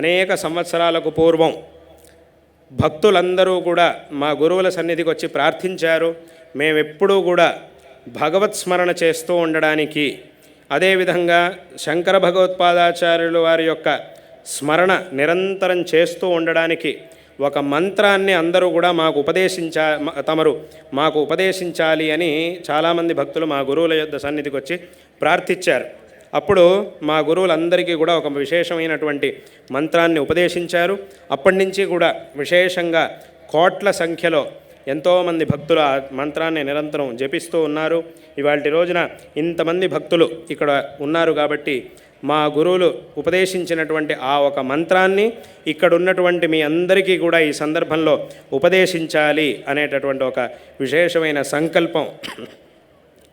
అనేక సంవత్సరాలకు పూర్వం భక్తులందరూ కూడా మా గురువుల సన్నిధికి వచ్చి ప్రార్థించారు. మేమెప్పుడూ కూడా భగవత్ స్మరణ చేస్తూ ఉండడానికి అదేవిధంగా శంకర భగవత్పాదాచార్యులు వారి యొక్క స్మరణ నిరంతరం చేస్తూ ఉండడానికి ఒక మంత్రాన్ని అందరూ కూడా మాకు ఉపదేశించా తమరు మాకు ఉపదేశించాలి అని చాలామంది భక్తులు మా గురువుల యొద్ద సన్నిధికి వచ్చి ప్రార్థించారు అప్పుడు మా గురువులందరికీ కూడా ఒక విశేషమైనటువంటి మంత్రాన్ని ఉపదేశించారు. అప్పటి నుంచి కూడా విశేషంగా కోట్ల సంఖ్యలో ఎంతోమంది భక్తులు ఆ మంత్రాన్ని నిరంతరం జపిస్తూ ఉన్నారు. ఇవాళ రోజున ఇంతమంది భక్తులు ఇక్కడ ఉన్నారు కాబట్టి మా గురువులు ఉపదేశించినటువంటి ఆ ఒక మంత్రాన్ని ఇక్కడ ఉన్నటువంటి మీ అందరికీ కూడా ఈ సందర్భంలో ఉపదేశించాలి అనేటటువంటి ఒక విశేషమైన సంకల్పం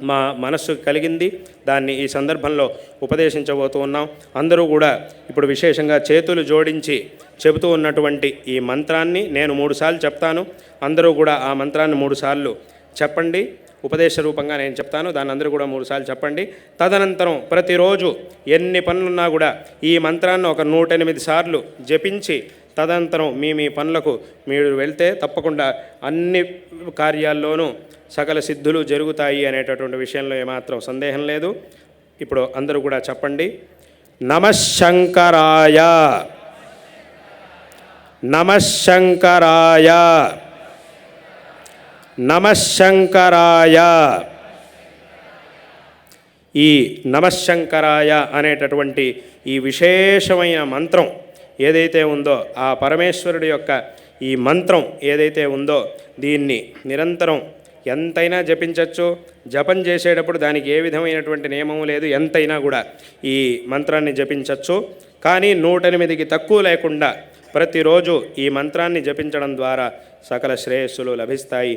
మా మనస్సు కలిగింది. దాన్ని ఈ సందర్భంలో ఉపదేశించబోతూ ఉన్నాం. అందరూ కూడా ఇప్పుడు విశేషంగా చేతులు జోడించి చెబుతూ ఉన్నటువంటి ఈ మంత్రాన్ని నేను మూడుసార్లు చెప్తాను. అందరూ కూడా ఆ మంత్రాన్ని మూడుసార్లు చెప్పండి. ఉపదేశ రూపంగా నేను చెప్తాను. దాన్ని అందరూ కూడా మూడుసార్లు చెప్పండి. తదనంతరం ప్రతిరోజు ఎన్ని పనులున్నా కూడా ఈ మంత్రాన్ని ఒక నూట ఎనిమిది సార్లు జపించి తదనంతరం మీ మీ పనులకు మీరు వెళ్తే తప్పకుండా అన్ని కార్యాల్లోనూ సకల సిద్ధులు జరుగుతాయి అనేటటువంటి విషయంలో ఏమాత్రం సందేహం లేదు. ఇప్పుడు అందరూ కూడా చెప్పండి. నమశంకరాయ నమశంకరాయ నమశంకరాయ ఈ నమశంకరాయ అనేటటువంటి ఈ విశేషమైన మంత్రం ఏదైతే ఉందో ఆ పరమేశ్వరుడి యొక్క ఈ మంత్రం ఏదైతే ఉందో దీన్ని నిరంతరం ఎంతైనా జపించవచ్చు జపం చేసేటప్పుడు దానికి ఏ విధమైనటువంటి నియమం లేదు. ఎంతైనా కూడా ఈ మంత్రాన్ని జపించవచ్చు కానీ నూట ఎనిమిదికి తక్కువ లేకుండా ప్రతిరోజు ఈ మంత్రాన్ని జపించడం ద్వారా సకల శ్రేయస్సులు లభిస్తాయి.